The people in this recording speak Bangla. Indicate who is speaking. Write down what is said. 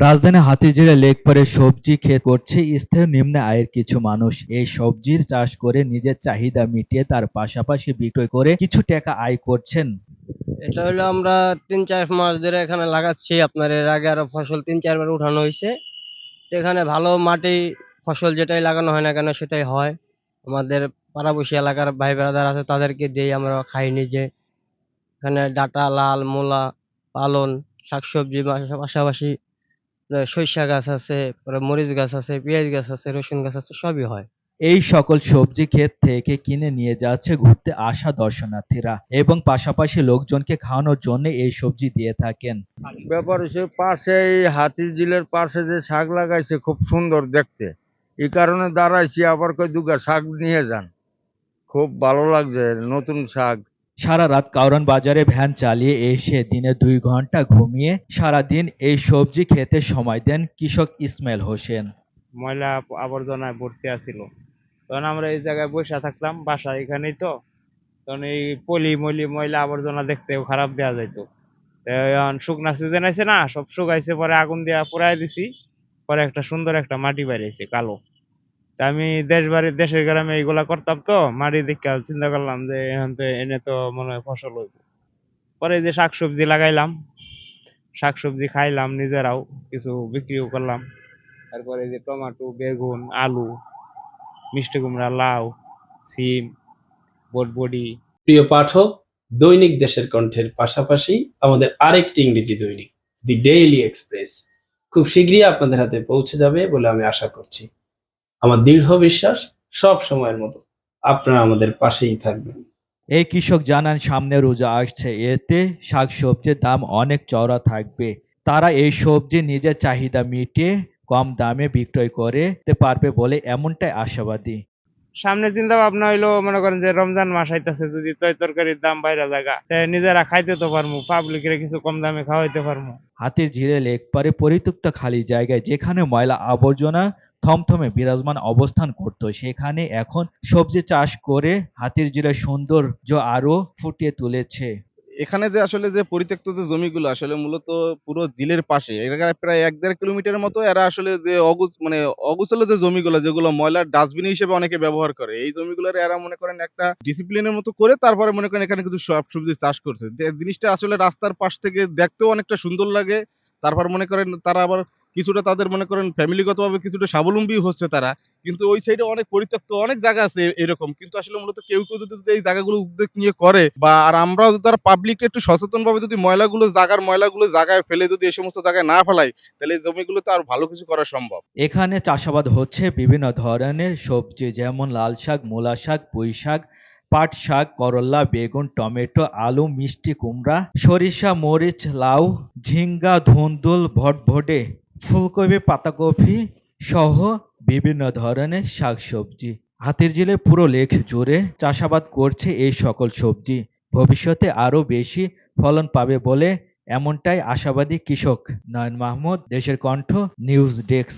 Speaker 1: রাজধানী হাতিঝিলে লেকপাড়ে সবজি ক্ষেত করছে স্থানীয় নিম্ন আয়ের কিছু মানুষ। এই সবজির চাষ করে নিজের চাহিদা মিটিয়ে তার পাশাপাশি বিক্রয় করে কিছু টাকা আয় করছেন।
Speaker 2: এটা হলো আমরা তিন চার মাস ধরে এখানে লাগাচ্ছি। আপনার এর আগে আরও ফসল তিন চারবার উঠানো হয়েছে। এখানে ভালো মাটি, ফসল যেটাই লাগানো হয় না কেন সেটাই হয়। আমাদের পাড়াবসী এলাকার ভাই ব্রাদার আছে, তাদেরকে দিয়ে আমরা খাই নিজে। এখানে ডাটা, লাল, মূলা, পালন, শাকসবজি, পাশাপাশি সরিষা গাছ আছে মরিচ গাছ আছে পেঁয়াজ গাছ আছে রসুন গাছ আছে সবই হয়।
Speaker 1: এই সকল সবজি ক্ষেত থেকে কিনে নিয়ে যাচ্ছে ঘুরতে আসা দর্শনার্থীরা এবং পাশাপাশি লোকজনকে খাওয়ানোর জন্য এই সবজি দিয়ে থাকেন।
Speaker 3: ব্যাপার হচ্ছে পাশে এই হাতির ঝিলের পাশে যে শাক লাগাইছে খুব সুন্দর দেখতে। এই কারণে দাঁড়াইছি আবার কই দুগা শাক নিয়ে যান। খুব ভালো লাগছে নতুন শাক।
Speaker 1: সারা রাত কাউরান বাজারে ভ্যান চালিয়ে এসে দিনে দুই ঘণ্টা ঘুমিয়ে সারা দিন এই সবজি খেতে সময় দেন কৃষক ইসমাইল হোসেন।
Speaker 4: ময়লা আবর্জনায় ভর্তি আছিল। তখন আমরা এই জায়গায় বসে থাকতাম বাসা এখানেই তো। তখন এই পলি মলি ময়লা আবর্জনা দেখতেও খারাপ দেওয়া যাইতো। এখন শুকনা সিজন আছে না, সব শুকাইছে, পরে আগুন দিয়া পুরাই দিছি, পরে একটা সুন্দর একটা মাটি বাইরেছে কালো। আমি দেশ বাড়ি, দেশের গ্রামে এইগুলা করতাম তো মাটি দেখে চিন্তা করলাম যে এখন তো এনে তো মনে হয় ফসল হইব। পরে যে শাকসবজি লাগাইলাম, শাকসবজি খাইলাম নিজেরাও, কিছু বিক্রিও করলাম। তারপরে যে টমেটো, বেগুন, আলু, মিষ্টি কুমড়া, লাউ, সিম, বটবডি।
Speaker 5: প্রিয় পাঠক, দৈনিক দেশের কণ্ঠের পাশাপাশি আমাদের আরেকটি ইংরেজি দৈনিক, দি ডেইলি এক্সপ্রেস। খুব শীঘ্রই আপনাদের হাতে পৌঁছে যাবে বলে আমি আশা করছি। আমার দৃঢ় বিশ্বাস সব সময়ের মতো আপনারা আমাদের পাশেই থাকবেন।
Speaker 1: এই কৃষক জানান সামনে রোজা আসছে এতে শাকসবজির দাম অনেক চড়া থাকবে। তারা এই সবজি নিজের চাহিদা মিটিয়ে কম দামে বিক্রয় করতে পারবে বলে এমনটাই আশাবাদী।
Speaker 4: সামনে চিন্তা ভাবনা হইল মনে করেন যে রমজান মাস আইতাছে যদি তয় তরকারির দাম বাইরে জায়গা নিজেরা খাইতে তো পারমু পাবলিকের কিছু কম দামে খাওয়াইতে পারমু।
Speaker 1: হাতির ঝিলে লেক পারে পরিত্যক্ত খালি জায়গায় যেখানে ময়লা আবর্জনা থমথমে বিরাজমান অবস্থান করত। সেখানে এখন সবজি চাষ করে হাতির ঝিলের সৌন্দর্য আরও ফুটিয়ে তুলেছে।
Speaker 6: এখানে যে আসলে যে পরিত্যক্ত যে জমিগুলো, আসলে মূলত পুরো জিলের পাশে এরা প্রায় এক দেড় কিলোমিটার মতো এরা আসলে যে অগুছ মানে অগুছালো যে জমিগুলো, যেগুলো ময়লার ডাস্টবিন হিসেবে অনেকে ব্যবহার করে, এই জমিগুলোর এরা মনে করেন একটা ডিসিপ্লিনের মতো করে তারপরে মনে করেন এখানে কিন্তু সব সবজি চাষ করছে। জিনিসটা আসলে রাস্তার পাশ থেকে দেখতেও অনেকটা সুন্দর লাগে, তারপর মনে করেন তারা আবার কিছুটা তাদের মনে করেন ফ্যামিলিগতভাবে কিছুটা স্বাবলম্বী হচ্ছে তারা, কিন্তু ওই সাইডে অনেক পরিত্যক্ত অনেক জায়গা আছে এরকম। কিন্তু আসলে মূলত কেউ কেউ যদি এই জায়গাগুলো উদ্যোগ নিয়ে করে বা আর আমরাও যদি তারা পাবলিক একটু সচেতন ভাবে যদি ময়লাগুলো জায়গার ময়লাগুলো জায়গায় ফেলে যদি এই সমস্ত জায়গায় না ফেলাই, তাহলে এই জমিগুলোতে আর ভালো কিছু করা সম্ভব।
Speaker 1: এখানে চাষাবাদ হচ্ছে বিভিন্ন ধরনের সবজি, যেমন লাল শাক, মূলা শাক, পুঁই শাক, পাট শাক, করলা, বেগুন, টমেটো, আলু, মিষ্টি, কুমড়া, সরিষা, মরিচ, লাউ, ঝিঙ্গা, ধুন্দুল, ভটভটে ফুলকপি, পাতাকপি সহ বিভিন্ন ধরনের শাকসবজি। হাতির জেলে পুরো লেক জুড়ে চাষাবাদ করছে এই সকল সবজি। ভবিষ্যতে আরও বেশি ফলন পাবে বলে এমনটাই আশাবাদী কৃষক নয়ন মাহমুদ, দেশের কণ্ঠ, নিউজ ডেস্ক।